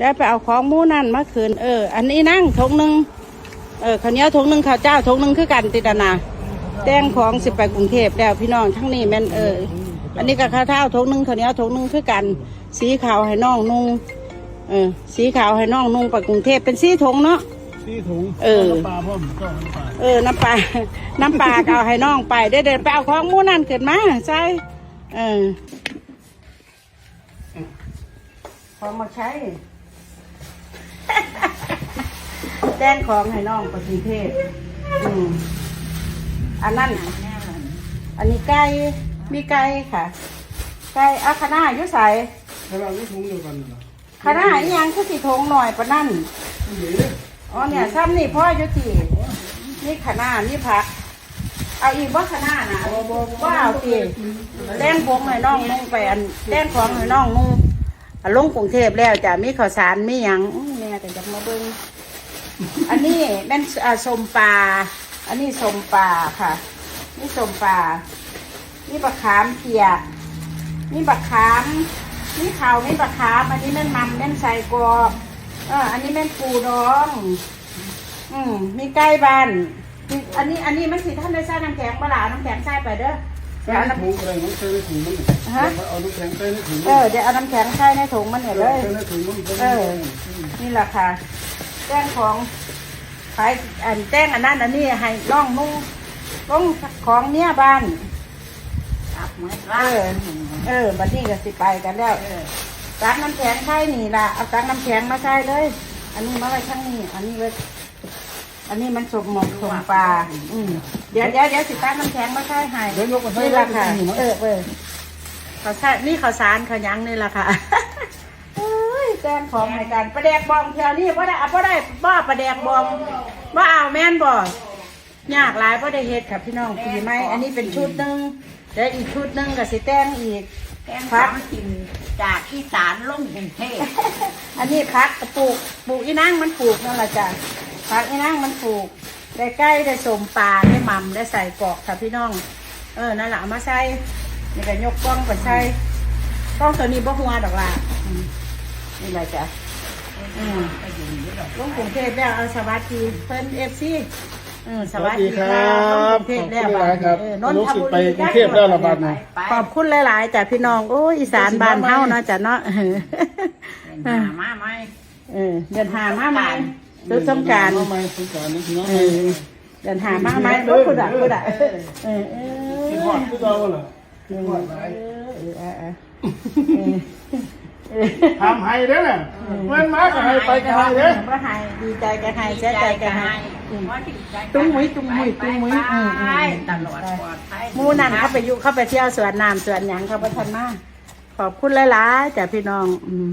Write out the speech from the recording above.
แล้วไปเอาของหมู่นั่นมาคืนเออ อันนี้นั่งทงหนึ่งเออข้าวเหนียวทงหนึ่งข้าวเจ้าทงหนึ่งคือกันติดอะนาแต้งของสิไปกรุงเทพแล้วพี่น้องทั้งนี้แม่นเออ อันนี้ก็ข้าวเท้าทงหนึ่งข้าวเหนียวทงหนึ่งคือกัน สีขาวให้น้องนุ่งเออสีขาวให้น้องนุ่งไปกรุงเทพเป็นสีทงเนาะที่ถุงเออปลาพ่อมก็น้ำปลาเออน้ำปลาน้ำปลาก็เอาให้น้องไปเดี๋ยวเดินไปเอาของหมู่นั่นขึ้นมาใช่เออของมาใช้ แจ้งของให้น้องไปกรุงเทพอืมอันนั้นอันนี้ไก่ มีไก่ค่ะ ไก่อาคณาอยู่ใสถ้าเราไม่ถุงเดียวกันเหรอคณะอีหยังคือสีทงหน่อยปะนั่นนี่อ๋อเนี่ยซ้ำนี่พ่ออยู่ที่นี่คณะนี่ผัก เอาอีกว่าคณะนะว่าเอาตีแต้งผมให้น้องนุ่งไปอันแต้งของให้น้องนุ่งอะลงกรุงเทพแล้วจะมีข้าวสารมีหยังอื้อ แต่จะมาเบิ้งอันนี้แม่นอ่าสมปลา อันนี้สมปลาค่ะ นี่สมปลา นี่บักขามเปียก นี่บักขาม นี่ขาวนี่บักขาม อันนี้แม่นมัมแม่นใส่กรอบเอออันนี้แม่นปูดอง อืมมีใกล้บ้าน อันนี้อันนี้มันสิท่านได้ใส่น้ำแข็งปลาหลาน้ำแข็งใส่ไปเด้อ ดี๋ยวเอาในน้ำถุงอะไรมันใส่ในถุงมันฮะเอาน้ำแข็งใส่ในถุงเออเดี๋ยวเอาน้ำแข็งใส่ในถุงมันเนี่ยเลย ใส่ในถุงมันเออนี่แหละค่ะแจ้งของขายอันแจ้งอันนั้นอันนี้ให้น้องนุ่งลงของเนี้ยบ้านเออ เออบัดนี้ก็สิไปกันแล้วตักน้ำแข็งใส่นี่ล่ะ เอาตักน้ำแข็งมาใส่เลย อันนี้มาไว้ข้างนี้ อันนี้ไว้ อันนี้มันสมหมกสมปลาอืมเดี๋ยวเดี๋ยวเดี๋ยวสิตักน้ำแข็งมาใส่ให้เดี๋ยวยกมาใส่นี่ในละถุค่ะงนี่เอเนาะอเออเขาใส่นี่เขาวสารเขาวหยังนี่ละค่ะเอ้ยแจ้งของให้กันประแดกบอมแถวนี้ว่าได้ว่าได้บ่ประแดกบอมว่าเอาแม่นบ่ยากหลายเพราะได้เฮ็ดค่ะพี่น้องปีใหม่อันนี้เป็นชุดหนึ่งแล้วอีกชุดหนึ่งก็สิแต่งอีกแกงสามกินจากอีสานลงกรุงเทพอันนี้พักปลูกปลูกอีนางมันปลูกนั่นแหละจ้ะ พักอีนางมันปลูก ได้ใกล้ได้สมปลาได้หม่ำได้ใส่กรอกค่ะพี่น้อง เออนั่นแหละเอามาใส่นี่ก็ยกกล้องไปใส่กล้องตัวนี้บ่หัวดอกล่ะอืมนี่แหละจ้ะอืมลงกรุงเทพแล้วเอาสวัสดีเพิ่นเอฟซีอืมสสวัวัสสดีดีคครัรับบลงกรุงเทพขอบแล้วคุณหลายครับเออนนนรู้ทสึกบุไปรีกรุงเทพแล้วละบาดนี้ไปขอบคุณหลายๆจ้ะพี่น้องโอ้ยอีสานบ้านเฮาเนาะจ้ะเนาะหามาไหมเออเดินหามาไหม ซื้อสงกรารทำไมสงกรารนี่พี่น้องเออเดินหามาไหมรถกูด่ะกูด่ะเออเออเอกินอหอดคือเราเหรอเอกินอหอดหลายเออเออทำให้เด้อน่ะเมื่อนมาก็ให้ไปก็ให้เด้อก็ให้ดีใจก็ให้เสียใจก็ให้อืมตุ้ตุ้งมุ้ยตุ้งมุ้ยตุ้งมุ้ยอืมอืม ตลอดปลอดภัยหมู่นั่นเขาไปอยู่เขาไปเที่ยวสวนน้ำสวนหยังเขาไปทันมาขอบคุณหลายๆจ้ะพี่น้อง อืม